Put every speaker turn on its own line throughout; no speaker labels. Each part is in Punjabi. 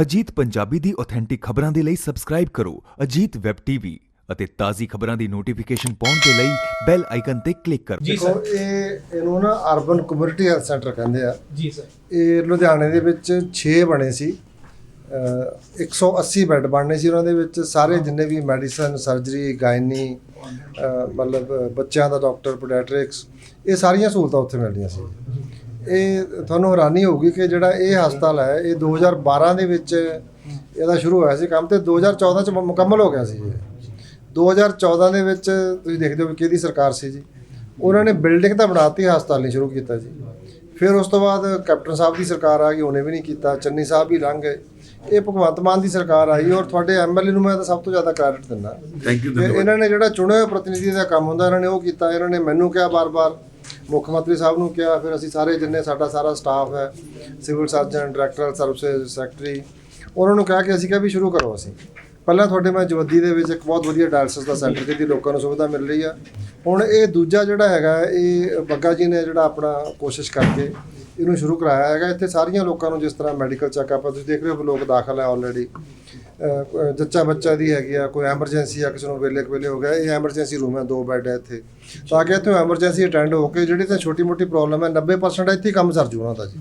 ਅਜੀਤ ਪੰਜਾਬੀ ਦੀ ਆਥੈਂਟਿਕ ਖਬਰਾਂ ਦੇ ਲਈ ਸਬਸਕ੍ਰਾਈਬ ਕਰੋ ਅਜੀਤ ਵੈਬ ਟੀਵੀ ਅਤੇ ਤਾਜ਼ੀ ਖਬਰਾਂ ਦੀ ਨੋਟੀਫਿਕੇਸ਼ਨ ਪਾਉਣ ਦੇ ਲਈ ਬੈਲ ਆਈਕਨ ਤੇ ਕਲਿੱਕ ਕਰੋ।
ਜੀ ਸਰ
ਇਹ ਇਹਨੂੰ ਨਾ ਅਰਬਨ ਕਮਿਊਨਿਟੀ ਹੈਲਥ ਸੈਂਟਰ ਕਹਿੰਦੇ ਆ।
ਜੀ ਸਰ
ਇਹ ਲੁਧਿਆਣੇ ਦੇ ਵਿੱਚ 6 ਬਣੇ ਸੀ। ਅਹ 180 ਬੈੱਡ ਬਣਨੇ ਸੀ ਉਹਨਾਂ ਦੇ ਵਿੱਚ। ਸਾਰੇ ਜਿੰਨੇ ਵੀ ਮੈਡੀਸਨ ਸਰਜਰੀ ਗਾਇਨੀ ਮਤਲਬ ਬੱਚਿਆਂ ਦਾ ਡਾਕਟਰ ਪੋਡਿਆਟ੍ਰਿਕਸ ਇਹ ਸਾਰੀਆਂ ਸਹੂਲਤਾਂ ਉੱਥੇ ਮਿਲਦੀਆਂ ਸੀ। ਇਹ ਤੁਹਾਨੂੰ ਹੈਰਾਨੀ ਹੋਊਗੀ ਕਿ ਜਿਹੜਾ ਇਹ ਹਸਪਤਾਲ ਹੈ ਇਹ 2012 ਦੇ ਵਿੱਚ ਇਹਦਾ ਸ਼ੁਰੂ ਹੋਇਆ ਸੀ ਕੰਮ ਤੇ 2014 ਚ ਮੁਕੰਮਲ ਹੋ ਗਿਆ ਸੀ ਇਹ 2014 ਦੇ ਵਿੱਚ ਤੁਸੀਂ ਦੇਖਦੇ ਹੋ ਕਿ ਕਿਹਦੀ ਸਰਕਾਰ ਸੀ ਜੀ। ਉਹਨਾਂ ਨੇ ਬਿਲਡਿੰਗ ਤਾਂ ਬਣਾਤੀ ਹਸਪਤਾਲ ਨਹੀਂ ਸ਼ੁਰੂ ਕੀਤਾ ਜੀ। ਫਿਰ ਉਸ ਤੋਂ ਬਾਅਦ ਕੈਪਟਨ ਸਾਹਿਬ ਦੀ ਸਰਕਾਰ ਆ ਗਈ ਉਹਨੇ ਵੀ ਨਹੀਂ ਕੀਤਾ। ਚੰਨੀ ਸਾਹਿਬ ਵੀ ਲੰਘ ਗਏ। ਇਹ ਭਗਵੰਤ ਮਾਨ ਦੀ ਸਰਕਾਰ ਆਈ ਔਰ ਤੁਹਾਡੇ ਐਮਐਲਏ ਨੂੰ ਮੈਂ ਤਾਂ ਸਭ ਤੋਂ ਜ਼ਿਆਦਾ ਕ੍ਰੈਡਿਟ ਦਿੰਦਾ।
ਥੈਂਕ ਯੂ
ਇਹਨਾਂ ਨੇ ਜਿਹੜਾ ਚੁਣੇ ਹੋਏ ਪ੍ਰਤੀਨਿਧੀ ਦਾ ਕੰਮ ਹੁੰਦਾ ਇਹਨਾਂ ਨੇ ਉਹ ਕੀਤਾ ਇਹਨਾਂ ਨੇ ਮੈਨੂੰ ਕਿਹਾ ਬਾਰ-ਬਾਰ। ਮੁੱਖ ਮੰਤਰੀ ਸਾਹਿਬ ਨੂੰ ਕਿਹਾ, ਫਿਰ ਅਸੀਂ ਸਾਰੇ ਜਿੰਨੇ ਸਾਡਾ ਸਾਰਾ ਸਟਾਫ ਹੈ civil surgeon director service secretary ਉਹਨਾਂ ਨੂੰ ਕਿਹਾ ਕਿ ਅਸੀਂ ਕਿਹਾ ਵੀ ਸ਼ੁਰੂ ਕਰੋ ਅਸੀਂ। ਪਹਿਲਾਂ ਤੁਹਾਡੇ ਮੈਂ ਜਵੱਦੀ ਦੇ ਵਿੱਚ ਇੱਕ ਬਹੁਤ ਵਧੀਆ ਡਾਇਲਸਿਸ ਦਾ ਸੈਂਟਰ ਜਿਹਦੀ ਲੋਕਾਂ ਨੂੰ ਸੁਵਿਧਾ ਮਿਲ ਰਹੀ ਆ। ਹੁਣ ਇਹ ਦੂਜਾ ਜਿਹੜਾ ਹੈਗਾ, ਇਹ ਬੱਗਾ ਜੀ ਨੇ ਜਿਹੜਾ ਆਪਣਾ ਕੋਸ਼ਿਸ਼ ਕਰਕੇ ਇਹਨੂੰ ਸ਼ੁਰੂ ਕਰਾਇਆ ਹੈਗਾ। ਇੱਥੇ ਸਾਰੀਆਂ ਲੋਕਾਂ ਨੂੰ ਜਿਸ ਤਰ੍ਹਾਂ ਮੈਡੀਕਲ ਚੈੱਕਅਪ ਤੁਸੀਂ ਦੇਖ ਰਹੇ ਹੋ ਕਿ ਲੋਕ ਦਾਖਲ ਹੈ ਆਲਰੇਡੀ ਜੱਚਾ ਬੱਚਾ ਦੀ ਹੈਗੀ ਆ, ਕੋਈ ਐਮਰਜੈਂਸੀ ਆ, ਕਿਸੇ ਨੂੰ ਵੇਲੇ ਵੇਲੇ ਹੋ ਗਿਆ, ਇਹ ਐਮਰਜੈਂਸੀ ਰੂਮ ਹੈ, ਦੋ ਬੈੱਡ ਹੈ ਇੱਥੇ। ਤਾਂ ਕਿ ਇੱਥੇ ਐਮਰਜੈਂਸੀ ਅਟੈਂਡ ਹੋ ਕੇ ਜਿਹੜੀ ਤਾਂ ਛੋਟੀ ਮੋਟੀ ਪ੍ਰੋਬਲਮ ਹੈ 90% ਇੱਥੇ ਹੀ ਕੰਮ ਸਰ ਜੂ ਉਹਨਾਂ ਦਾ ਜੀ।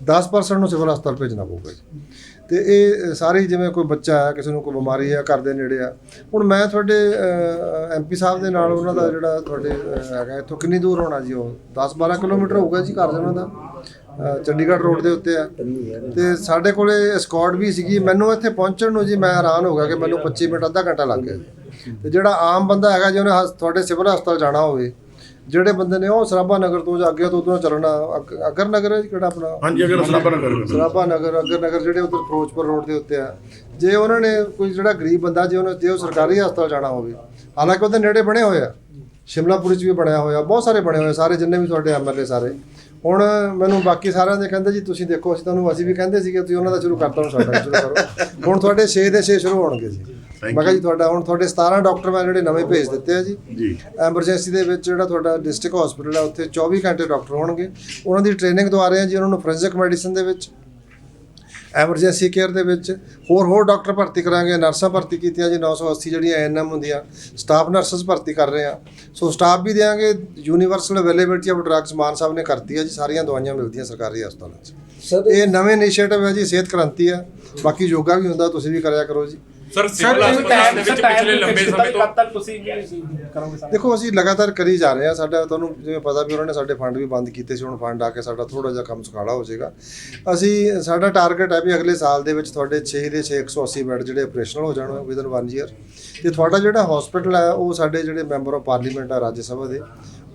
10% ਨੂੰ ਸਿਵਲ ਹਸਪਤਾਲ ਭੇਜਣਾ ਪਊਗਾ ਜੀ। ਤੇ ਇਹ ਸਾਰੇ ਜਿਵੇਂ ਕੋਈ ਬੱਚਾ ਹੈ, ਕਿਸੇ ਨੂੰ ਕੋਈ ਬਿਮਾਰੀ ਹੈ, ਘਰ ਦੇ ਨੇੜੇ ਆ। ਹੁਣ ਮੈਂ ਤੁਹਾਡੇ ਐਮਪੀ ਸਾਹਿਬ ਦੇ ਨਾਲ ਉਹਨਾਂ ਦਾ ਜਿਹੜਾ ਤੁਹਾਡੇ ਹੈਗਾ, ਇੱਥੋਂ ਕਿੰਨੀ ਦੂਰ ਹੋਣਾ ਜੀ ਉਹ? 10 12 ਕਿਲੋਮੀਟਰ ਹੋਊਗਾ ਜੀ ਘਰ ਦੇ ਉਹਨਾਂ ਦਾ? ਚੰਡੀਗੜ੍ਹ ਰੋਡ ਦੇ ਉੱਤੇ ਆ। ਤੇ ਸਾਡੇ ਕੋਲੇ ਸਕਾਡ ਵੀ ਸੀਗੀ। ਮੈਨੂੰ ਇੱਥੇ ਪਹੁੰਚਣ ਨੂੰ ਜੀ ਮੈਂ ਹੈਰਾਨ ਹੋ ਗਿਆ ਕਿ ਮੈਨੂੰ 25 ਮਿੰਟ ਅੱਧਾ ਘੰਟਾ ਲੱਗ ਗਿਆ। ਤੇ ਜਿਹੜਾ ਆਮ ਬੰਦਾ ਹੈਗਾ ਜੀ ਉਹਨੇ ਹਸ- ਤੁਹਾਡੇ ਸਿਵਲ ਹਸਪਤਾਲ ਜਾਣਾ ਹੋਵੇ ਜਿਹੜੇ ਬੰਦੇ ਨੇ ਉਹ ਸਰਾਭਾ ਨਗਰ ਤੋਂ ਜਾਂ ਅੱਗੇ ਤੋਂ ਉਧਰੋਂ ਚੱਲਣਾ ਅਗ- ਅਗਰ ਨਗਰ ਹੈ ਕਿਹੜਾ ਆਪਣਾ?
ਹਾਂਜੀ ਅਗਰ ਸਲਾਬਾ ਨਾ ਕਰੋ
ਸਰਾਭਾ ਨਗਰ ਅਗਰ ਨਗਰ ਜਿਹੜੇ ਉਧਰ ਫਿਰੋਜ਼ਪੁਰ ਰੋਡ ਦੇ ਉੱਤੇ ਆ। ਜੇ ਉਹਨਾਂ ਨੇ ਕੋਈ ਜਿਹੜਾ ਗਰੀਬ ਬੰਦਾ ਜੇ ਉਹਨੇ ਜੇ ਉਹ ਸਰਕਾਰੀ ਹਸਪਤਾਲ ਜਾਣਾ ਹੋਵੇ ਹਾਲਾਂਕਿ ਉਹਦੇ ਨੇੜੇ ਬਣੇ ਹੋਏ ਆ। ਸ਼ਿਮਲਾਪੁਰੀ ਚ ਵੀ ਬਣਿਆ ਹੋਇਆ ਬਹੁਤ ਸਾਰੇ ਬਣੇ ਹੋਏ ਸਾਰੇ ਜਿੰਨੇ ਵੀ ਤੁਹਾਡੇ ਐਮਐਲਏ ਸਾਰੇ। ਹੁਣ ਮੈਨੂੰ ਬਾਕੀ ਸਾਰਿਆਂ ਦੇ ਕਹਿੰਦੇ ਜੀ ਤੁਸੀਂ ਦੇਖੋ ਅਸੀਂ ਤੁਹਾਨੂੰ ਅਸੀਂ ਵੀ ਕਹਿੰਦੇ ਸੀਗੇ ਤੁਸੀਂ ਉਹਨਾਂ ਦਾ ਸ਼ੁਰੂ ਕਰਤਾ ਹੁਣ ਸਾਡਾ ਸ਼ੁਰੂ ਕਰੋ। ਹੁਣ ਤੁਹਾਡੇ 6 ਦੇ 6 ਸ਼ੁਰੂ ਹੋਣਗੇ ਜੀ। ਮੈਂ ਕਿਹਾ ਜੀ ਤੁਹਾਡਾ ਹੁਣ ਤੁਹਾਡੇ 17 ਡਾਕਟਰ ਮੈਂ ਜਿਹੜੇ ਨਵੇਂ ਭੇਜ ਦਿੱਤੇ ਆ ਜੀ।
ਜੀ।
ਐਮਰਜੈਂਸੀ ਦੇ ਵਿੱਚ ਜਿਹੜਾ ਤੁਹਾਡਾ ਡਿਸਟ੍ਰਿਕਟ ਹਸਪੀਟਲ ਹੈ ਉੱਥੇ 24 ਘੰਟੇ ਡਾਕਟਰ ਹੋਣਗੇ। ਉਹਨਾਂ ਦੀ ਟ੍ਰੇਨਿੰਗ ਦਵਾ ਰਹੇ ਆ ਜੀ ਉਹਨਾਂ ਨੂੰ ਫੋਰੈਂਸਿਕ ਮੈਡੀਸਨ ਦੇ ਵਿੱਚ। ਐਮਰਜੈਂਸੀ ਕੇਅਰ ਦੇ ਵਿੱਚ ਹੋਰ ਹੋਰ ਡਾਕਟਰ ਭਰਤੀ ਕਰਾਂਗੇ ਨਰਸਾਂ ਭਰਤੀ ਕੀਤੀਆਂ ਜੀ 980 ਜਿਹੜੀਆਂ ਐਐਨਐਮ ਹੁੰਦੀਆਂ ਸਟਾਫ ਨਰਸਸ ਭਰਤੀ ਕਰ ਰਹੇ ਆ ਸੋ ਸਟਾਫ ਵੀ ਦੇਾਂਗੇ universal availability of drugs Mann Sahib ਨੇ ਕਰਤੀ ਹੈ ਜੀ ਸਾਰੀਆਂ ਦਵਾਈਆਂ ਮਿਲਦੀਆਂ ਸਰਕਾਰੀ ਹਸਪਤਾਲਾਂ 'ਚ।
ਸਰ
ਇਹ ਨਵੇਂ ਇਨੀਸ਼ੀਏਟਿਵ ਹੈ ਜੀ ਸਿਹਤ ਕ੍ਰਾਂਤੀ ਹੈ ਬਾਕੀ ਯੋਗਾ ਵੀ ਹੁੰਦਾ ਤੁਸੀਂ ਵੀ ਕਰਿਆ ਕਰੋ ਜੀ।
ਸਰ
ਸਰ ਸਿਵਲ ਹਸਪਤਾਲ ਦੇ ਵਿੱਚ ਪਿਛਲੇ ਲੰਬੇ ਸਮੇਂ ਤੋਂ
ਕਦ ਤੱਕ ਤੁਸੀਂ ਵੀ ਕਰੋਗੇ ਸਰ
ਦੇਖੋ ਅਸੀਂ ਲਗਾਤਾਰ ਕਰੀ ਜਾ ਰਹੇ ਹਾਂ। ਸਾਡਾ ਤੁਹਾਨੂੰ ਜਿਵੇਂ ਪਤਾ ਵੀ ਉਹਨਾਂ ਨੇ ਸਾਡੇ ਫੰਡ ਵੀ ਬੰਦ ਕੀਤੇ ਸੀ। ਹੁਣ ਫੰਡ ਆ ਕੇ ਸਾਡਾ ਥੋੜਾ ਜਿਹਾ ਕੰਮ ਸੁਖਾਲਾ ਹੋ ਜਾਏਗਾ। ਅਸੀਂ ਸਾਡਾ ਟਾਰਗੇਟ ਹੈ ਵੀ ਅਗਲੇ ਸਾਲ ਦੇ ਵਿੱਚ ਤੁਹਾਡੇ 6 ਦੇ 6 180 ਬੈੱਡ ਜਿਹੜੇ ਆਪਰੇਸ਼ਨਲ ਹੋ ਜਾਣ ਵਿਦਨ 1 ਈਅਰ ਤੇ ਤੁਹਾਡਾ ਜਿਹੜਾ ਹਸਪੀਟਲ ਹੈ ਉਹ ਸਾਡੇ ਜਿਹੜੇ ਮੈਂਬਰ ਆਫ ਪਾਰਲੀਮੈਂਟ ਆ ਰਾਜ ਸਭਾ ਦੇ।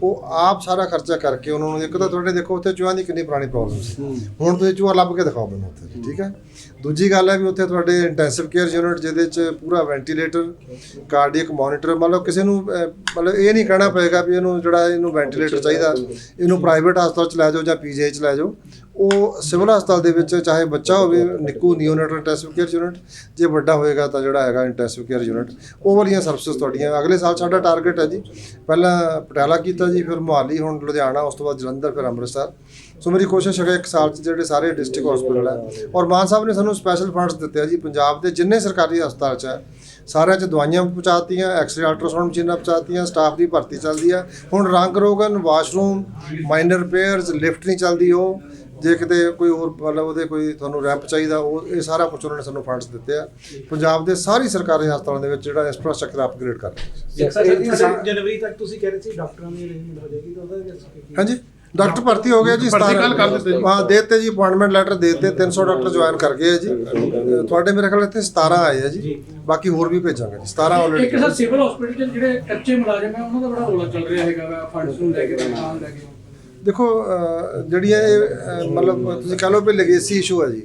ਉਹ ਆਪ ਸਾਰਾ ਖਰਚਾ ਕਰਕੇ ਉਹਨਾਂ ਨੂੰ ਇੱਕ ਤਾਂ ਤੁਹਾਡੇ ਦੇਖੋ ਉੱਥੇ ਚੂਹਿਆਂ ਦੀ ਕਿੰਨੀ ਪੁਰਾਣੀ ਪ੍ਰੋਬਲਮ ਸੀ। ਹੁਣ ਤੁਸੀਂ ਚੂਹਾ ਲੱਭ ਕੇ ਦਿਖਾਓ ਮੈਨੂੰ ਉੱਥੇ ਠੀਕ ਹੈ? ਦੂਜੀ ਗੱਲ ਹੈ ਵੀ ਉੱਥੇ ਤੁਹਾਡੇ ਇੰਟੈਂਸਿਵ ਕੇਅਰ ਯੂਨਿਟ ਜਿਹਦੇ 'ਚ ਪੂਰਾ ਵੈਂਟੀਲੇਟਰ ਕਾਰਡੀਅਕ ਮੋਨੀਟਰ ਮਤਲਬ ਕਿਸੇ ਨੂੰ ਮਤਲਬ ਇਹ ਨਹੀਂ ਕਹਿਣਾ ਪਏਗਾ ਵੀ ਇਹਨੂੰ ਜਿਹੜਾ ਇਹਨੂੰ ਵੈਂਟੀਲੇਟਰ ਚਾਹੀਦਾ ਇਹਨੂੰ ਪ੍ਰਾਈਵੇਟ ਹਸਪਤਾਲ 'ਚ ਲੈ ਜਾਓ ਜਾਂ ਪੀਜੀਆਈ 'ਚ ਲੈ ਜਾਓ। ਉਹ ਸਿਵਲ ਹਸਪਤਾਲ ਦੇ ਵਿੱਚ ਚਾਹੇ ਬੱਚਾ ਹੋਵੇ, NICU neonatal intensive care unit ਜੇ ਵੱਡਾ ਹੋਏਗਾ ਤਾਂ ਜਿਹੜਾ ਹੈਗਾ ਇੰਟੈਂਸਿਵ ਕੇਅਰ ਯੂਨਿਟ ਉਹ ਵਾਲੀਆਂ ਸਰਵਿਸਿਜ਼ ਤੁਹਾਡੀਆਂ। ਅਗਲੇ ਸਾਲ ਸਾਡਾ ਟਾਰਗੇਟ ਹੈ ਜੀ। ਪਹਿਲਾਂ ਪਟਿਆਲਾ ਕੀਤਾ ਜੀ, ਫਿਰ ਮੁਹਾਲੀ, ਹੁਣ ਲੁਧਿਆਣਾ, ਉਸ ਤੋਂ ਬਾਅਦ ਜਲੰਧਰ, ਫਿਰ ਅੰਮ੍ਰਿਤਸਰ। ਸੋ ਮੇਰੀ ਕੋਸ਼ਿਸ਼ ਹੈ ਇੱਕ ਸਾਲ 'ਚ ਜਿਹੜੇ ਸਾਰੇ ਡਿਸਟ੍ਰਿਕਟ ਹਸਪੀਟਲ ਹੈ। ਔਰ ਮਾਨ ਸਾਹਿਬ ਨੇ ਸਾਨੂੰ ਸਪੈਸ਼ਲ ਫੰਡਸ ਦਿੱਤੇ ਆ ਜੀ। ਪੰਜਾਬ ਦੇ ਜਿੰਨੇ ਸਰਕਾਰੀ ਹਸਪਤਾਲ 'ਚ ਹੈ, ਸਾਰਿਆਂ 'ਚ ਦਵਾਈਆਂ ਪਹੁੰਚਾਤੀਆਂ ਐਕਸਰੇ ਅਲਟਰਾਸਾਊਂਡ ਮਸ਼ੀਨਾਂ ਪਹੁੰਚਾਤੀਆਂ ਸਟਾਫ ਦੀ ਭਰਤੀ ਚੱਲਦੀ ਆ ਹੁਣ ਰੰਗ ਰੋਗਨ ਵਾਸ਼ਰੂਮ ਮਾਈਨਰ ਰਿਪੇਅਰਸ ਲਿਫਟ ਨਹੀਂ ਚੱਲਦੀ ਉਹ। ਜੇ ਕਿਤੇ ਕੋਈ ਹੋਰ ਮਤਲਬ ਉਹਦੇ ਕੋਈ ਤੁਹਾਨੂੰ ਰੈਂਪ ਚਾਹੀਦਾ ਉਹ ਇਹ ਸਾਰਾ ਕੁਝ ਉਹਨਾਂ ਨੇ ਸਾਨੂੰ ਫੰਡਸ ਦਿੱਤੇ ਆ। ਪੰਜਾਬ ਦੇ ਸਾਰੀ ਸਰਕਾਰੀ ਹਸਪਤਾਲਾਂ ਦੇ ਵਿੱਚ ਜਿਹੜਾ ਇੰਫਰਾਸਟ੍ਰਕਚਰ ਅਪਗ੍ਰੇਡ ਕਰ ਰਹੇ
ਸਾ-
ਜਨਵਰੀ ਤੱਕ ਤੁਸੀਂ ਕਹਿ ਰਹੇ ਸੀ ਡਾਕਟਰਾਂ ਦੀ ਅਰੇਂਜਮੈਂਟ ਹੋ ਜਾਏਗੀ ਤਾਂ ਉਹਦਾ
ਹਾਂਜੀ ਡਾਕਟਰ ਭਰਤੀ ਹੋ ਗਿਆ ਜੀ
ਭਰਤੀ
17
ਕੱਲ੍ਹ ਕਰ ਦਿੱਤੇ ਜੀ।
ਹਾਂ ਦੇ ਦਿੱਤੇ ਜੀ ਅਪਾਇੰਟਮੈਂਟ ਲੈਟਰ ਦੇ ਦਿੱਤੇ 300 ਡਾਕਟਰ ਜੁਆਇਨ ਕਰ ਗਏ ਆ ਜੀ। ਤੁਹਾਡੇ ਮੇਰੇ ਖਿਆਲ ਇੱਥੇ 17 ਆਏ ਆ ਜੀ। ਬਾਕੀ ਹੋਰ ਵੀ ਭੇਜਾਂਗੇ ਜੀ 17
ਇੱਕ
ਆਲਰੇਡੀ
ਸਰ ਸਿਵਲ ਹਸਪੀਟਲ ਜਿਹੜੇ ਕੱਚੇ ਮੁਲਾਜ਼ਮ ਹੈ ਉਹਨਾਂ ਦਾ ਬੜਾ ਰੋਲਾ ਚੱਲ ਰਿਹਾ ਹੈਗਾ ਵਾ ਫੰਡਸ ਨੂੰ ਲੈ ਕੇ ਨਾਲ ਲੈ ਕੇ।
ਦੇਖੋ ਜਿਹੜੀਆਂ ਇਹ ਮਤਲਬ ਤੁਸੀਂ ਕਹ ਲਓ ਵੀ ਲੈਗੇਸੀ ਇਸ਼ੂ ਹੈ ਜੀ।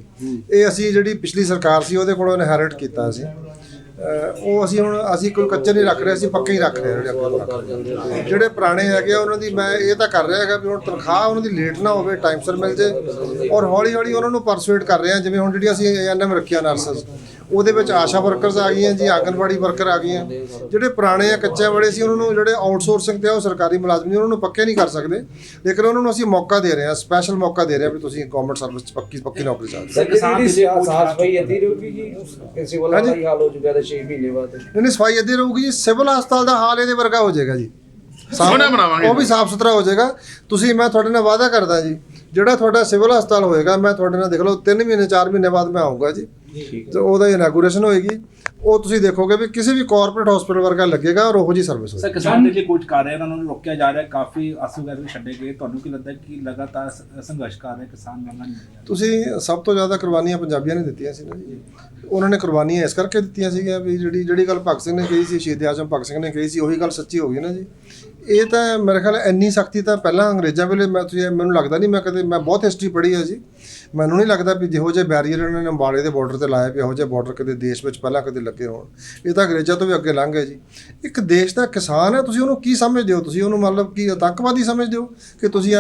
ਇਹ ਅਸੀਂ ਜਿਹੜੀ ਪਿਛਲੀ ਸਰਕਾਰ ਸੀ, ਉਹਦੇ ਕੋਲੋਂ ਇਨਹੈਰਿਟ ਕੀਤਾ ਸੀ। ਉਹ ਅਸੀਂ ਹੁਣ, ਅਸੀਂ ਕੋਈ ਕੱਚੇ ਨਹੀਂ ਰੱਖ ਰਹੇ, ਅਸੀਂ ਪੱਕੇ ਹੀ ਰੱਖ ਰਹੇ ਜਿਹੜੇ ਅੱਗੇ ਰੱਖ ਜਿਹੜੇ ਪੁਰਾਣੇ ਹੈਗੇ ਆ, ਉਹਨਾਂ ਦੀ ਮੈਂ ਇਹ ਤਾਂ ਕਰ ਰਿਹਾ ਹੈਗਾ ਵੀ ਹੁਣ ਤਨਖਾਹ ਉਹਨਾਂ ਦੀ ਲੇਟ ਨਾ ਹੋਵੇ ਟਾਈਮ ਸਿਰ ਮਿਲ ਜੇ। ਔਰ ਹੌਲੀ ਹੌਲੀ ਉਹਨਾਂ ਨੂੰ ਪਰਸੂਏਟ ਕਰ ਰਹੇ ਹਾਂ, ਜਿਵੇਂ ਹੁਣ ਜਿਹੜੀਆਂ ਅਸੀਂ ਐਨਐਮ ਰੱਖਿਆ ਨਰਸਸ ਉਹਦੇ ਵਿੱਚ ਆਸ਼ਾ ਵਰਕਰਸ ਆ ਗਈਆਂ ਜੀ ਆਂਗਨਵਾੜੀ ਵਰਕਰ ਆ ਗਈਆਂ। ਜਿਹੜੇ ਪੁਰਾਣੇ ਆ ਕੱਚੇ ਬੜੇ ਸੀ ਉਹਨਾਂ ਨੂੰ ਜਿਹੜੇ ਆਊਟਸੋਰਸਿੰਗ ਤੇ ਆ, ਉਹ ਸਰਕਾਰੀ ਮੁਲਾਜ਼ਮ ਨੇ ਉਹਨਾਂ ਨੂੰ ਪੱਕੇ ਨਹੀਂ ਕਰ ਸਕਦੇ। ਲੇਕਿਨ ਉਹਨਾਂ ਨੂੰ ਅਸੀਂ ਮੌਕਾ ਦੇ ਰਹੇ ਹਾਂ ਸਪੈਸ਼ਲ ਮੌਕਾ ਦੇ ਰਹੇ ਹਾਂ ਵੀ ਤੁਸੀਂ ਗਵਰਨਮੈਂਟ ਸਰਵਿਸ 'ਚ ਪੱਕੀ ਪੱਕੀ ਨੌਕਰੀ ਚਾਹੀਦੀ
ਸਰ ਕਿਸਾਨ ਦੀ ਸਾਫ਼ ਸਫ਼ਾਈ ਇੱਦੀ ਰਹੂਗੀ ਜੀ ਕਿਸੇ ਵਾਲਾ
ਹਾਂਜੀ।
ਹੀ ਹਾਲ ਹੋ ਚੁੱਕਿਆ ਤਾਂ 6 ਮਹੀਨੇ ਬਾਅਦ।
ਨਹੀਂ ਨਹੀਂ ਸਫ਼ਾਈ ਇੱਦੀ ਰਹੂਗੀ ਜੀ ਸਿਵਲ ਹਸਪਤਾਲ ਦਾ ਹਾਲ ਇਹਦੇ ਵਰਗਾ ਹੋ ਜਾਏਗਾ ਜੀ।
ਸੋਹਣਾ ਬਣਾਵਾਂਗੇ।
ਉਹ ਵੀ ਸਾਫ਼ ਸੁਥਰਾ ਹੋ ਜਾਏਗਾ। ਤੁਸੀਂ ਮੈਂ ਤੁਹਾਡੇ ਨਾਲ ਵਾਅਦਾ ਕਰਦਾ ਜੀ ਜਿਹੜਾ ਤੁਹਾਡਾ ਸਿਵਲ ਹਸਪਤਾਲ ਹੋਏਗਾ ਮੈਂ ਤੁਹਾਡੇ ਨਾਲ ਦੇਖ ਲਓ 3 ਮਹੀਨੇ 4 ਮਹੀਨੇ ਬਾਅਦ ਮੈਂ ਆਉਂਗਾ ਜੀ। ਤੇ ਉਹਦਾ ਇਨਾਗੂਰੇਸ਼ਨ ਹੋਏਗੀ। ਉਹ ਤੁਸੀਂ ਦੇਖੋਗੇ ਵੀ ਕਿਸੇ ਵੀ ਕਾਰਪੋਰੇਟ ਹਸਪੀਟਲ ਵਰਗਾ ਲੱਗੇਗਾ ਔਰ ਉਹੋ ਜੀ ਸਰਵਿਸ ਹੋਏਗੀ।
ਸਰ ਕਿਸਾਨ ਦੇ ਲਈ ਕੁਝ ਕਰ ਰਹੇ ਉਹਨਾਂ ਨੂੰ ਰੋਕਿਆ ਜਾ ਰਿਹਾ ਕਾਫੀ ਆਸੂ ਵਗੈਰਾ ਵੀ ਛੱਡੇ ਗਏ। ਤੁਹਾਨੂੰ ਕੀ ਲੱਗਦਾ ਕਿ ਲਗਾਤਾਰ ਸੰਘਰਸ਼ ਕਰ ਰਹੇ ਕਿਸਾਨ ਮੰਗਾਂ
ਤੁਸੀਂ ਸਭ ਤੋਂ ਜ਼ਿਆਦਾ ਕੁਰਬਾਨੀਆਂ ਪੰਜਾਬੀਆਂ ਨੇ ਦਿੱਤੀਆਂ ਸੀ ਨਾ ਜੀ। ਉਹਨਾਂ ਨੇ ਕੁਰਬਾਨੀਆਂ ਇਸ ਕਰਕੇ ਦਿੱਤੀਆਂ ਸੀਗੀਆਂ ਵੀ ਜਿਹੜੀ ਜਿਹੜੀ ਗੱਲ ਭਗਤ ਸਿੰਘ ਨੇ ਕਹੀ ਸੀ ਸ਼ਹੀਦ ਆਜ਼ਮ ਭਗਤ ਸਿੰਘ ਨੇ ਕਹੀ ਸੀ ਉਹੀ ਗੱਲ ਸੱਚੀ ਹੋ ਗਈ ਨਾ ਜੀ। ਇਹ ਤਾਂ ਮੇਰੇ ਖਿਆਲ ਇੰਨੀ ਸਖਤੀ ਤਾਂ ਪਹਿਲਾਂ ਅੰਗਰੇਜ਼ਾਂ ਵੇਲੇ ਮੈਂ ਤੁਸੀਂ ਮੈਨੂੰ ਲੱਗਦਾ ਨਹੀਂ ਮੈਂ ਕਦੇ ਮੈਂ ਬਹੁਤ ਹਿਸਟਰੀ ਪੜ੍ਹੀ ਹੈ ਜੀ। ਮੈਨੂੰ ਨਹੀਂ ਲੱਗਦਾ ਵੀ ਜਿਹੋ ਜਿਹੇ ਬੈਰੀਅਰ ਇਹਨਾਂ ਨੇ ਅੰਬਾਲੇ ਦੇ ਬਾਰਡਰ ਤੇ ਲਾਇਆ ਵੀ ਇਹੋ ਜਿਹੇ ਬਾਰਡਰ ਕਦੇ ਦੇਸ਼ ਵਿੱਚ ਪਹਿਲਾਂ ਕਦੇ ਲੱਗੇ ਹੋਣ। ਇਹ ਤਾਂ ਅੰਗਰੇਜ਼ਾਂ ਤੋਂ ਵੀ ਅੱਗੇ ਲੰਘ ਗਏ ਜੀ। ਇੱਕ ਦੇਸ਼ ਦਾ ਕਿਸਾਨ ਹੈ, ਤੁਸੀਂ ਉਹਨੂੰ ਕੀ ਸਮਝਦੇ ਹੋ? ਤੁਸੀਂ ਉਹਨੂੰ ਮਤਲਬ ਕੀ ਆਤੰਕਵਾਦੀ ਸਮਝਦੇ ਹੋ? ਕਿ ਤੁਸੀਂ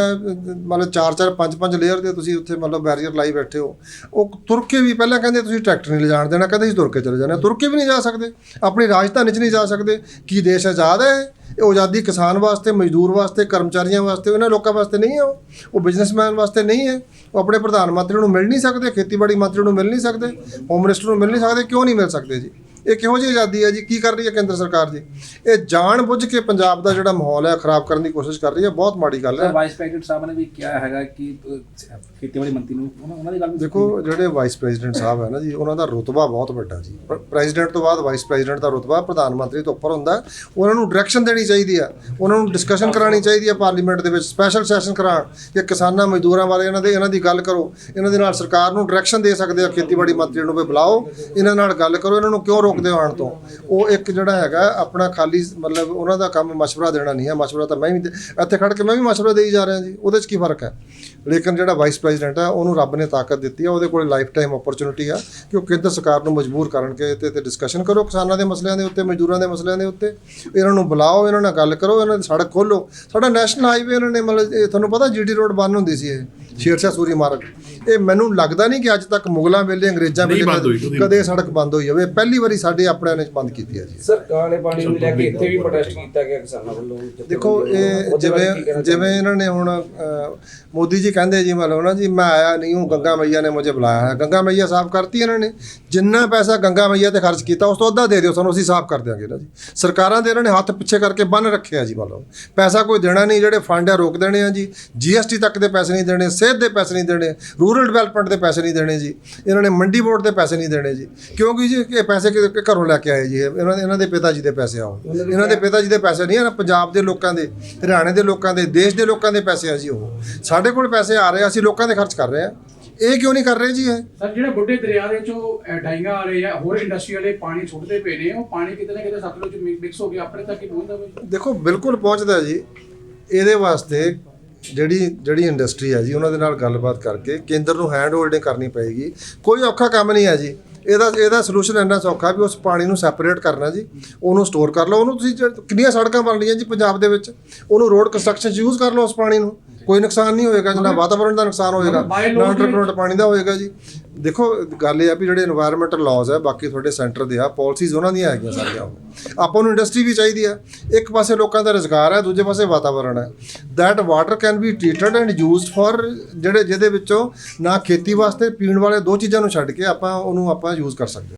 ਮਤਲਬ ਚਾਰ ਚਾਰ, ਪੰਜ ਪੰਜ ਲੇਅਰ ਦੇ ਤੁਸੀਂ ਉੱਥੇ ਮਤਲਬ ਬੈਰੀਅਰ ਲਾਈ ਬੈਠੇ ਹੋ? ਉਹ ਤੁਰ ਕੇ ਵੀ ਪਹਿਲਾਂ ਕਹਿੰਦੇ ਤੁਸੀਂ ਟਰੈਕਟਰ ਨਹੀਂ ਲਿਜਾਣ ਦੇਣਾ ਕਹਿੰਦੇ ਅਸੀਂ ਤੁਰ ਕੇ ਚਲੇ ਜਾਣਾ ਤੁਰ ਕੇ ਵੀ ਨਹੀਂ ਜਾ ਸਕਦੇ। ਆਪਣੀ ਰਾਜਧਾਨੀ 'ਚ ਨਹੀਂ ਜਾ ਸਕਦੇ। ਕੀ ਦੇਸ਼ ਆਜ਼ਾਦ ਹੈ ਇਹ ਆਜ਼ਾਦੀ ਕਿਸਾਨ ਵਾਸਤੇ, ਮਜ਼ਦੂਰ ਵਾਸਤੇ, ਕਰਮਚਾਰੀਆਂ ਵਾਸਤੇ ਉਹਨਾਂ ਲੋਕਾਂ ਵਾਸਤੇ ਨਹੀਂ ਹੈ ਉਹ। ਉਹ ਬਿਜ਼ਨਸਮੈਨ ਵਾਸਤੇ ਨਹੀਂ ਹੈ। ਉਹ ਆਪਣੇ ਪ੍ਰਧਾਨ ਮੰਤਰੀ ਨੂੰ ਮਿਲ ਨਹੀਂ ਸਕਦੇ, ਖੇਤੀਬਾੜੀ ਮੰਤਰੀ ਨੂੰ ਮਿਲ ਨਹੀਂ ਸਕਦੇ ਹੋਮ ਮਿਨਿਸਟਰ ਨੂੰ ਮਿਲ ਨਹੀਂ ਸਕਦੇ, ਕਿਉਂ ਨਹੀਂ ਮਿਲ ਸਕਦੇ ਜੀ? ਇਹ ਕਿਹੋ ਜਿਹੀ ਆਜ਼ਾਦੀ ਹੈ ਜੀ? ਕੀ ਕਰ ਰਹੀ ਹੈ ਕੇਂਦਰ ਸਰਕਾਰ ਜੀ? ਇਹ ਜਾਣ ਬੁੱਝ ਕੇ ਪੰਜਾਬ ਦਾ ਜਿਹੜਾ ਮਾਹੌਲ ਹੈ ਖਰਾਬ ਕਰਨ ਦੀ ਕੋਸ਼ਿਸ਼ ਕਰ ਰਹੀ ਹੈ ਬਹੁਤ ਮਾੜੀ ਗੱਲ ਹੈ।
ਵਾਈਸ ਪ੍ਰੈਜ਼ੀਡੈਂਟ ਸਾਹਿਬ ਨੇ ਵੀ ਕਿਹਾ ਹੈਗਾ ਕਿ ਖੇਤੀਬਾੜੀ ਮੰਤਰੀ ਨੂੰ ਉਹਨਾਂ ਦੀ ਗੱਲ
ਦੇਖੋ ਜਿਹੜੇ ਵਾਈਸ ਪ੍ਰੈਜ਼ੀਡੈਂਟ ਸਾਹਿਬ ਹੈ ਨਾ ਜੀ ਉਹਨਾਂ ਦਾ ਰੁਤਬਾ ਬਹੁਤ ਵੱਡਾ ਜੀ। ਪ੍ਰੈਜ਼ੀਡੈਂਟ ਤੋਂ ਬਾਅਦ ਵਾਈਸ ਪ੍ਰੈਜ਼ੀਡੈਂਟ ਦਾ ਰੁਤਬਾ ਪ੍ਰਧਾਨ ਮੰਤਰੀ ਤੋਂ ਉੱਪਰ ਹੁੰਦਾ। ਉਹਨਾਂ ਨੂੰ ਡਾਇਰੈਕਸ਼ਨ ਦੇਣੀ ਚਾਹੀਦੀ ਆ ਉਹਨਾਂ ਨੂੰ ਡਿਸਕਸ਼ਨ ਕਰਾਉਣੀ ਚਾਹੀਦੀ ਹੈ ਪਾਰਲੀਮੈਂਟ ਦੇ ਵਿੱਚ ਸਪੈਸ਼ਲ ਸੈਸ਼ਨ ਕਰਾਉਣ। ਕਿ ਕਿਸਾਨਾਂ ਮਜ਼ਦੂਰਾਂ ਬਾਰੇ ਇਹਨਾਂ ਦੇ ਇਹਨਾਂ ਦੀ ਗੱਲ ਕਰੋ। ਇਹਨਾਂ ਦੇ ਨਾਲ ਸਰਕਾਰ ਨੂੰ ਡਾਇਰੈਕਸ਼ਨ ਦੇ ਸਕਦੇ ਆ ਖੇਤੀਬਾੜੀ ਮੰਤਰੀ ਨੂੰ ਵੀ ਬੁਲਾਓ। ਇਹਨਾਂ ਨਾਲ ਗੱਲ ਕਰੋ ਇਹਨਾਂ ਨੂੰ ਕਿਉਂ ਰੋਕਦੇ ਹੋ ਆਉਣ ਤੋਂ। ਉਹ ਇੱਕ ਜਿਹੜਾ ਹੈਗਾ, ਆਪਣਾ ਖਾਲੀ ਮਤਲਬ ਉਹਨਾਂ ਦਾ ਕੰਮ ਮਸ਼ਵਰਾ ਦੇਣਾ ਨਹੀਂ ਹੈ। ਮਸ਼ਵਰਾ ਤਾਂ ਮੈਂ ਵੀ ਦੇ- ਇੱਥੇ ਖੜ ਕੇ ਮੈਂ ਵੀ ਮਸ਼ਵਰਾ ਦੇਈ ਜਾ ਰਿਹਾ ਜੀ। ਉਹਦੇ 'ਚ ਕੀ ਫ਼ਰਕ ਹੈ? ਲੇਕਿਨ ਜਿਹੜਾ ਵਾਈਸ ਪ੍ਰੈਜ਼ੀਡੈਂਟ ਹੈ, ਉਹਨੂੰ ਰੱਬ ਨੇ ਤਾਕਤ ਦਿੱਤੀ ਹੈ। ਉਹਦੇ ਕੋਲ ਲਾਈਫ ਟਾਈਮ ਓਪਰਚੁਨਿਟੀ ਆ ਕਿ ਉਹ ਕੇਂਦਰ ਸਰਕਾਰ ਨੂੰ ਮਜਬੂਰ ਕਰਨ ਕੇ ਤੇ ਤੇ ਡਿਸਕਸ਼ਨ ਕਰੋ ਕਿਸਾਨਾਂ ਦੇ ਮਸਲਿਆਂ ਦੇ ਉੱਤੇ, ਮਜ਼ਦੂਰਾਂ ਦੇ ਮਸਲਿਆਂ ਦੇ ਉੱਤੇ। ਇਹਨਾਂ ਨੂੰ ਬੁਲਾਓ, ਇਹਨਾਂ ਨਾਲ ਗੱਲ ਕਰੋ, ਇਹਨਾਂ ਦੀ ਸੜਕ ਖੋਲੋ ਸਾਡਾ ਨੈਸ਼ਨਲ ਹਾਈਵੇ ਉਹਨਾਂ ਨੇ ਮਤਲਬ, ਇਹ ਤੁਹਾਨੂੰ ਪਤਾ ਜੀਟੀ ਰੋਡ ਬੰਦ ਹੁੰਦੀ ਸੀ ਇਹ। ਸ਼ੇਰਸ਼ਾਹ ਸੂਰੀ ਮਾਰਗ ਇਹ ਮੈਨੂੰ ਲੱਗਦਾ ਨਹੀਂ ਕਿ ਅੱਜ ਤੱਕ ਮੁਗਲਾਂ ਵੇਲੇ ਅੰਗਰੇਜ਼ਾਂ ਵੇਲੇ
ਬੰਦ ਹੋਈ,
ਕਦੇ- ਕਦੇ ਇਹ ਸੜਕ ਬੰਦ ਹੋਈ ਹੋਵੇ। ਪਹਿਲੀ ਵਾਰੀ ਸਾਡੇ ਆਪਣਿਆਂ ਨੇ ਬੰਦ ਕੀਤੀ ਹੈ ਜੀ।
ਸਰ ਕਾਲੇ ਪਾਣੀ ਨੂੰ ਲੈ ਕੇ ਇੱਥੇ ਵੀ ਪ੍ਰੋਟੈਸਟ ਕੀਤਾ ਗਿਆ ਕਿਸਾਨਾਂ ਵੱਲੋਂ।
ਦੇਖੋ ਇਹ
ਉਹਦੇ ਬਾਰੇ ਕੀ
ਜਿਵੇਂ
ਕਹਿਣਾ
ਜਿਵੇਂ ਇਹਨਾਂ ਨੇ ਹੁਣ ਮੋਦੀ ਜੀ ਕਹਿੰਦੇ ਜੀ ਮਤਲਬ ਨਾ ਜੀ ਮੈਂ ਆਇਆ ਨਹੀਂ ਹੂੰ ਗੰਗਾ ਮਈਆ ਨੇ ਮੁਝੇ ਬੁਲਾਇਆ ਹੈ। ਗੰਗਾ ਮਈਆ ਸਾਫ਼ ਕਰਤੀ ਇਹਨਾਂ ਨੇ। ਜਿੰਨਾ ਪੈਸਾ ਗੰਗਾ ਮਈਆ ਤੇ ਖਰਚ ਕੀਤਾ ਉਸ ਤੋਂ ਅੱਧਾ ਦੇ ਦਿਓ ਸਾਨੂੰ ਅਸੀਂ ਸਾਫ਼ ਕਰ ਦਿਆਂਗੇ ਨਾ ਜੀ। ਸਰਕਾਰਾਂ ਦੇ ਇਹਨਾਂ ਨੇ ਹੱਥ ਪਿੱਛੇ ਕਰਕੇ ਬੰਨ ਰੱਖਿਆ ਜੀ ਮਤਲਬ। ਪੈਸਾ ਕੋਈ ਦੇਣਾ ਨਹੀਂ ਜਿਹੜੇ ਫੰਡ ਆ ਰੋਕ ਦੇਣੇ ਆ ਜੀ। ਜੀਐਸਟੀ ਤੱਕ ਦੇ ਪੈਸੇ ਨਹੀਂ ਦੇਣੇ ਸਿਹਤ ਦੇ ਪੈਸੇ ਨਹੀਂ ਦੇਣੇ ਰੂਰਲ ਡਿਵੈਲਪਮੈਂਟ ਦੇ ਪੈਸੇ ਨਹੀਂ ਦੇਣੇ ਜੀ ਇਹਨਾਂ ਨੇ ਮੰਡੀ ਬੋਰਡ ਦੇ ਪੈਸੇ ਨਹੀਂ ਦੇਣੇ ਜੀ। ਕਿਉਂਕਿ ਜੀ ਇਹ ਪੈਸੇ ਕਿ- ਘਰੋਂ ਲੈ ਕੇ ਆਏ ਜੀ ਇਹ ਇਹਨਾਂ ਦੇ ਇਹਨਾਂ ਦੇ ਪਿਤਾ ਜੀ ਦੇ ਪੈਸੇ ਆਓ। ਇਹਨਾਂ ਦੇ ਪਿਤਾ ਜੀ ਦੇ ਪੈਸੇ ਨਹੀਂ ਆ ਪੰਜਾਬ ਦੇ ਲੋਕਾਂ ਦੇ ਹਰਿਆਣੇ ਦੇ ਲੋਕਾਂ ਦੇ ਦੇਸ਼ ਦੇ ਲੋਕਾਂ ਦੇ ਪੈਸੇ ਆ ਜੀ ਉਹ। ਸਾਡੇ ਕੋਲ ਪੈਸੇ ਆ ਰਹੇ ਆ ਅਸੀਂ ਲੋਕਾਂ ਦੇ ਖਰਚ ਕਰ ਰਹੇ ਆ। ਇਹ ਕਿਉਂ ਨਹੀਂ ਕਰ ਰਹੇ ਜੀ ਇਹ?
ਸਰ ਜਿਹੜੇ ਬੁੱਢੇ ਦਰਿਆ ਦੇ ਚੋਂ ਡਾਈਆਂ ਆ ਰਹੇ ਆ ਹੋਰ ਇੰਡਸਟਰੀ ਵਾਲੇ ਪਾਣੀ ਛੁੱਟਦੇ ਪਏ ਨੇ ਉਹ ਪਾਣੀ ਕਿਤੇ ਨਾ ਕਿਤੇ ਸਤਲੁਜ ਮਿਕਸ ਹੋ ਕੇ ਆਪਣੇ ਤੱਕ ਹੀ ਪਹੁੰਚਦਾ ਵਾ
ਦੇਖੋ ਬਿਲਕੁਲ ਪਹੁੰਚਦਾ ਜੀ। ਇਹਦੇ ਵਾਸਤੇ ਜਿਹੜੀ ਜਿਹੜੀ ਇੰਡਸਟਰੀ ਹੈ ਜੀ, ਉਹਨਾਂ ਦੇ ਨਾਲ ਗੱਲਬਾਤ ਕਰਕੇ ਕੇਂਦਰ ਨੂੰ ਹੈਂਡ ਹੋਲਡਿੰਗ ਕਰਨੀ ਪਏਗੀ। ਕੋਈ ਔਖਾ ਕੰਮ ਨਹੀਂ ਹੈ ਜੀ। ਇਹਦਾ ਇਹਦਾ ਸੋਲੂਸ਼ਨ ਇੰਨਾ ਸੌਖਾ ਵੀ ਉਸ ਪਾਣੀ ਨੂੰ ਸੈਪਰੇਟ ਕਰਨਾ ਜੀ। ਉਹਨੂੰ ਸਟੋਰ ਕਰ ਲਓ। ਉਹਨੂੰ ਤੁਸੀਂ ਕਿੰਨੀਆਂ ਸੜਕਾਂ ਬਣ ਰਹੀਆਂ ਜੀ ਪੰਜਾਬ ਦੇ ਵਿੱਚ। ਉਹਨੂੰ ਰੋਡ ਕੰਸਟਰਕਸ਼ਨ ਯੂਜ਼ ਕਰ ਲਓ ਉਸ ਪਾਣੀ ਨੂੰ। ਕੋਈ ਨੁਕਸਾਨ ਨਹੀਂ ਹੋਏਗਾ ਜਿਹੜਾ ਵਾਤਾਵਰਣ ਦਾ ਨੁਕਸਾਨ ਹੋਏਗਾ ਨਾ ਅੰਡਰਗਰਾਉਂਡ ਪਾਣੀ ਦਾ ਹੋਏਗਾ ਜੀ। ਦੇਖੋ ਗੱਲ ਇਹ ਆ ਵੀ ਜਿਹੜੇ এনवायरमेंटਲ ਲਾਜ਼ ਹੈ ਬਾਕੀ ਤੁਹਾਡੇ ਸੈਂਟਰ ਦੇ ਆ ਪਾਲਿਸੀਜ਼ ਉਹਨਾਂ ਦੀਆਂ ਹੈਗੀਆਂ ਸਾਰੀਆਂ। ਆਪਾਂ ਨੂੰ ਇੰਡਸਟਰੀ ਵੀ ਚਾਹੀਦੀ ਆ। ਇੱਕ ਪਾਸੇ ਲੋਕਾਂ ਦਾ ਰੋਜ਼ਗਾਰ ਹੈ ਦੂਜੇ ਪਾਸੇ ਵਾਤਾਵਰਣ ਹੈ that water can be treated and used for ਜਿਹੜੇ ਜਿਹਦੇ ਵਿੱਚੋਂ ਨਾ ਖੇਤੀ ਵਾਸਤੇ ਪੀਣ ਵਾਲੇ ਦੋ ਚੀਜ਼ਾਂ ਨੂੰ ਛੱਡ ਕੇ ਆਪਾਂ ਉਹਨੂੰ ਆਪਾਂ ਯੂਜ਼ ਕਰ ਸਕਦੇ